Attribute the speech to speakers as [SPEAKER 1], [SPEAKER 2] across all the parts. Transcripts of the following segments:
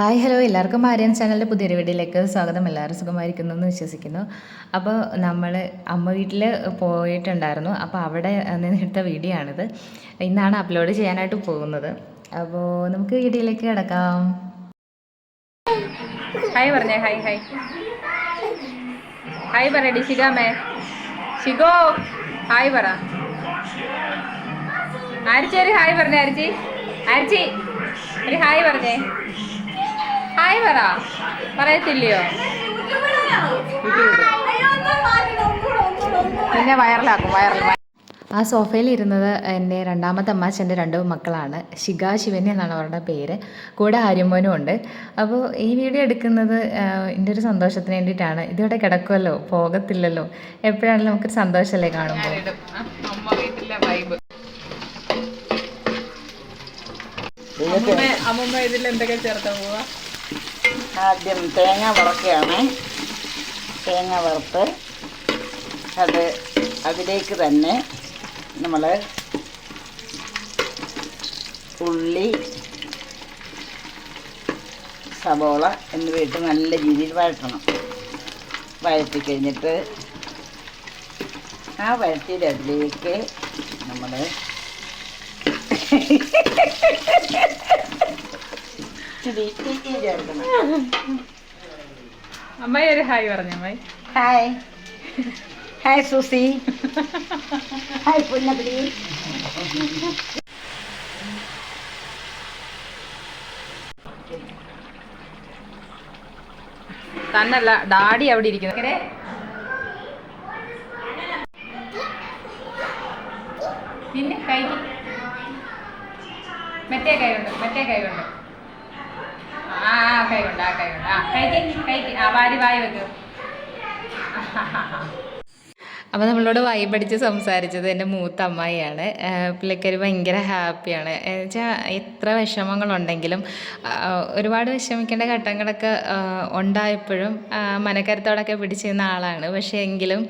[SPEAKER 1] Hi hello. എല്ലാവർക്കും ആര്യൻ ചാനലിന്റെ പുതിയൊരു വീഡിയോയിലേക്ക് സ്വാഗതം. എല്ലാവരും സുഖമായിരിക്കുന്നു എന്ന് വിശ്വസിക്കുന്നു. അപ്പോൾ നമ്മൾ അമ്മ വീട്ടിൽ പോയിട്ടുണ്ടായിരുന്നു. അപ്പോൾ അവിടെ നിന്നെടുത്ത വീഡിയോ ആണിത്. ഇന്നാണ് അപ്ലോഡ് ചെയ്യാനായിട്ട് പോകുന്നത്. അപ്പോൾ നമുക്ക് വീഡിയോയിലേക്ക് കിടക്കാം.
[SPEAKER 2] ഹായ് പറഞ്ഞേ ഹായ് ഹായ്. ഹായ് പറയടി ശിഖാമേ ശിഖോ ഹായ് പറ. ആരിച്ചേരി ഹായ് പറഞ്ഞേ ആരിച്ചി. ആരിച്ചി ഒരു ഹായ് പറഞ്ഞേ. ഹായ് പറ. പറയത്തില്ലയോ? പിന്നെ വൈറലാക്കും വൈറൽ
[SPEAKER 1] ആ സോഫയിൽ ഇരുന്നത് എന്റെ രണ്ടാമത്തെ അമ്മാച്ചന്റെ രണ്ട് മക്കളാണ്. ശിഖ ശിവൻ എന്നാണ് അവരുടെ പേര്. കൂടെ ആര്യമ്മോനും ഉണ്ട്. അപ്പോൾ ഈ വീഡിയോ എടുക്കുന്നത് എന്റെ ഒരു സന്തോഷത്തിന് വേണ്ടിയിട്ടാണ്. ഇതിവിടെ കിടക്കുമല്ലോ പോകത്തില്ലല്ലോ. എപ്പോഴാണെങ്കിലും നമുക്കൊരു സന്തോഷമല്ലേ കാണുമ്പോൾ?
[SPEAKER 2] ഞാനിടും. അമ്മ വീട്ടിലെ വൈബ് അമ്മൂമ്മ അമ്മൂമ്മ ഇതിൽ എന്തൊക്കെ ചേർത്താൻ പോവാ?
[SPEAKER 3] ആദ്യം തേങ്ങ വറക്കുകയാണ്. തേങ്ങ വറുത്ത് അത് അതിലേക്ക് തന്നെ നമ്മൾ ഉള്ളി സവോള എന്നിവയിട്ട് നല്ല രീതിയിൽ വഴറ്റണം. വഴറ്റി കഴിഞ്ഞിട്ട് ആ വഴറ്റിയുടെ അതിലേക്ക് നമ്മൾ ഇച്ചിരി ചേർക്കണം
[SPEAKER 2] അമ്മായി ഒരു ഹായ് പറഞ്ഞു അമ്മായി.
[SPEAKER 3] ഹായ്. ഹായ് സുസി. ഹായ് പുന്നപ്പിടി
[SPEAKER 2] തന്നല്ല ഡാഡി അവിടെ ഇരിക്കുന്നു. എങ്ങനെ പിന്നെ കൈ. മറ്റേ കൈ ഉണ്ട് മറ്റേ കൈ കൊണ്ട്. ആ കൈ കൊണ്ട് ആ കൈ കൊണ്ട് ആ കൈക്ക് കൈക്ക് ആ വാരി വായി വെക്ക്.
[SPEAKER 1] അപ്പോൾ നമ്മളോട് വൈബടിച്ച് സംസാരിച്ചത് എന്റെ മൂത്ത അമ്മായിയാണ്. പുള്ളിക്കാരി ഭയങ്കര ഹാപ്പിയാണ് വെച്ചാൽ എത്ര വിഷമങ്ങളുണ്ടെങ്കിലും ഒരുപാട് വിഷമിക്കേണ്ട ഘട്ടങ്ങളൊക്കെ ഉണ്ടായപ്പോഴും മനക്കരുത്തോടൊക്കെ പിടിച്ചിരുന്ന ആളാണ്. പക്ഷേ എങ്കിലും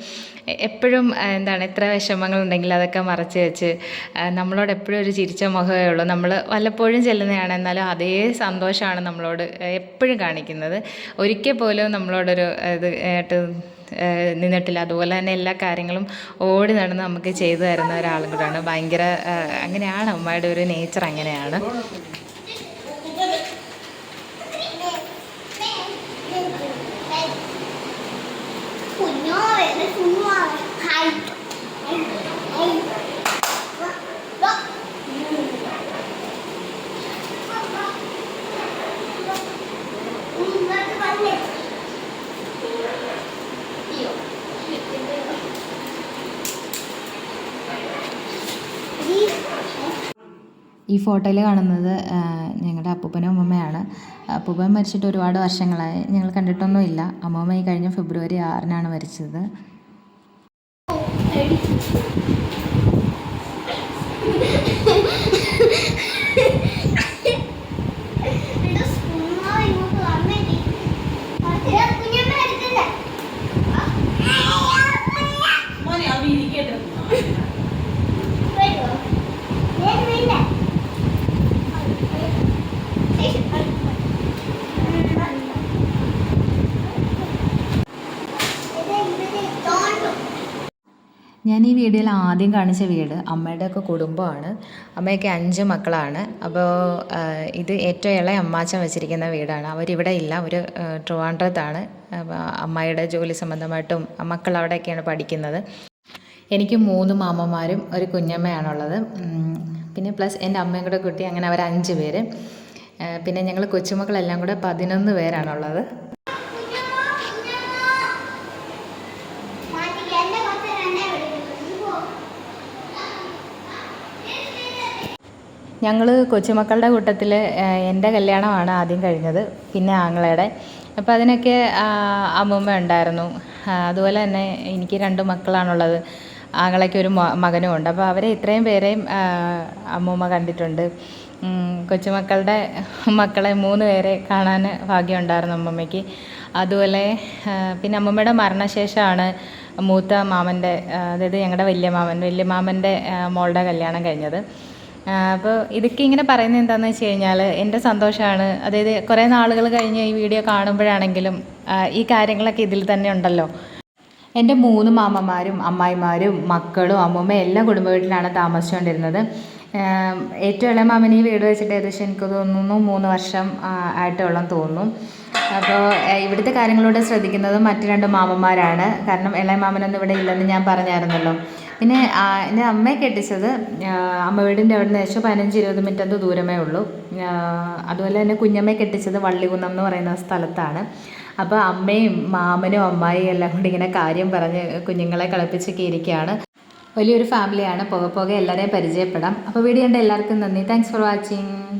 [SPEAKER 1] എപ്പോഴും എന്താണ് എത്ര വിഷമങ്ങളുണ്ടെങ്കിലും അതൊക്കെ മറച്ച് വെച്ച് നമ്മളോട് എപ്പോഴും ഒരു ചിരിച്ച മുഖമേ ഉള്ളൂ. നമ്മൾ വല്ലപ്പോഴും ചെല്ലുന്നതാണ്. എന്നാലും അതേ സന്തോഷമാണ് നമ്മളോട് എപ്പോഴും കാണിക്കുന്നത്. ഒരിക്കൽ പോലും നമ്മളോടൊരു ഇത് ആയിട്ട് നിന്നിട്ടില്ല. അതുപോലെ തന്നെ എല്ലാ കാര്യങ്ങളും ഓടി നടന്ന് നമുക്ക് ചെയ്തു തരുന്ന ഒരാളും കൂടാണ്. ഭയങ്കര അങ്ങനെയാണ് അമ്മയുടെ ഒരു നേച്ചർ അങ്ങനെയാണ്. ഈ ഫോട്ടോയിൽ കാണുന്നത് ഞങ്ങളുടെ അപ്പൂപ്പനും അമ്മമ്മയാണ്. അപ്പൂപ്പൻ മരിച്ചിട്ട് ഒരുപാട് വർഷങ്ങളായി. ഞങ്ങൾ കണ്ടിട്ടൊന്നുമില്ല. അമ്മമ്മ ഈ കഴിഞ്ഞ ഫെബ്രുവരി ആറിനാണ് മരിച്ചത്. ഞാൻ ഈ വീഡിയോയിൽ ആദ്യം കാണിച്ച വീട് അമ്മയുടെ ഒക്കെ കുടുംബമാണ്. അമ്മയൊക്കെ അഞ്ച് മക്കളാണ്. അപ്പോൾ ഇത് ഏറ്റവും ഇളയ അമ്മാച്ചൻ വെച്ചിരിക്കുന്ന വീടാണ്. അവരിവിടെ ഇല്ല. അവർ ട്രിവാൻഡ്രത്താണ്. അമ്മയുടെ ജോലി സംബന്ധമായിട്ടും മക്കൾ അവിടെയൊക്കെയാണ് പഠിക്കുന്നത്. എനിക്ക് മൂന്ന് മാമന്മാരും ഒരു കുഞ്ഞമ്മയാണുള്ളത്. പിന്നെ പ്ലസ് എന്റെ അമ്മയും കൂടെ കുട്ടി അങ്ങനെ അവർ അഞ്ച് പേര്. പിന്നെ ഞങ്ങൾ കൊച്ചുമക്കളെല്ലാം കൂടെ പതിനൊന്ന് പേരാണുള്ളത്. ഞങ്ങൾ കൊച്ചുമക്കളുടെ കൂട്ടത്തിൽ എന്റെ കല്യാണമാണ് ആദ്യം കഴിഞ്ഞത് പിന്നെ ആങ്ങളയുടെ അപ്പോൾ അതിനൊക്കെ അമ്മൂമ്മ ഉണ്ടായിരുന്നു. അതുപോലെ തന്നെ എനിക്ക് രണ്ട് മക്കളാണുള്ളത്. ആങ്ങളയ്ക്ക് ഒരു മകനും ഉണ്ട്. അപ്പോൾ അവരെ ഇത്രയും പേരെയും അമ്മൂമ്മ കണ്ടിട്ടുണ്ട്. കൊച്ചുമക്കളുടെ മക്കളെ മൂന്ന് പേരെ കാണാൻ ഭാഗ്യമുണ്ടായിരുന്നു അമ്മമ്മയ്ക്ക്. അതുപോലെ പിന്നെ അമ്മമ്മയുടെ മരണശേഷമാണ് മൂത്ത മാമന്റെ അതായത് ഞങ്ങളുടെ വലിയ മാമൻ വലിയ മാമന്റെ മോളുടെ കല്യാണം കഴിഞ്ഞത്. അപ്പോൾ ഇതൊക്കെ ഇങ്ങനെ പറയുന്നത് എന്താണെന്ന് വെച്ച് കഴിഞ്ഞാൽ എന്റെ സന്തോഷമാണ് അതായത് കുറേ നാളുകൾ കഴിഞ്ഞ് ഈ വീഡിയോ കാണുമ്പോഴാണെങ്കിലും ഈ കാര്യങ്ങളൊക്കെ ഇതിൽ തന്നെ ഉണ്ടല്ലോ. എന്റെ മൂന്ന് മാമന്മാരും അമ്മായിമാരും മക്കളും അമ്മൂമ്മയും എല്ലാം കുടുംബ വീട്ടിലാണ് താമസിച്ചുകൊണ്ടിരുന്നത്. ഏറ്റവും ഇളയ മാമിനി വീട് വെച്ചിട്ട് ഏകദേശം എനിക്ക് തോന്നുന്നു മൂന്ന് വർഷം ആയിട്ടുള്ള തോന്നുന്നു. അപ്പോൾ ഇവിടുത്തെ കാര്യങ്ങളോട് ശ്രദ്ധിക്കുന്നത് മറ്റു രണ്ട് മാമന്മാരാണ്. കാരണം ഇളയ മാമനൊന്നും ഇവിടെ ഇല്ലെന്ന് ഞാൻ പറഞ്ഞായിരുന്നല്ലോ. പിന്നെ എന്റെ അമ്മയെ കെട്ടിച്ചത് അമ്മ വീടിന്റെ അവിടെ നിന്ന് ഏകദേശം പതിനഞ്ച് ഇരുപത് മിനിറ്റ് എന്തോ ദൂരമേ ഉള്ളൂ. അതുപോലെ തന്നെ കുഞ്ഞമ്മയെ കെട്ടിച്ചത് വള്ളികുന്നം എന്ന് പറയുന്ന സ്ഥലത്താണ്. അപ്പോൾ അമ്മയും മാമനും അമ്മായിയും എല്ലാം കൂടി ഇങ്ങനെ കാര്യം പറഞ്ഞ് കുഞ്ഞുങ്ങളെ കളിപ്പിച്ചൊക്കെ ഇരിക്കുകയാണ്. വലിയൊരു ഫാമിലിയാണ് പോകെ പോകെ എല്ലാവരെയും പരിചയപ്പെടാം. അപ്പോൾ വീഡിയോ കണ്ട എല്ലാവർക്കും നന്ദി. Thanks for watching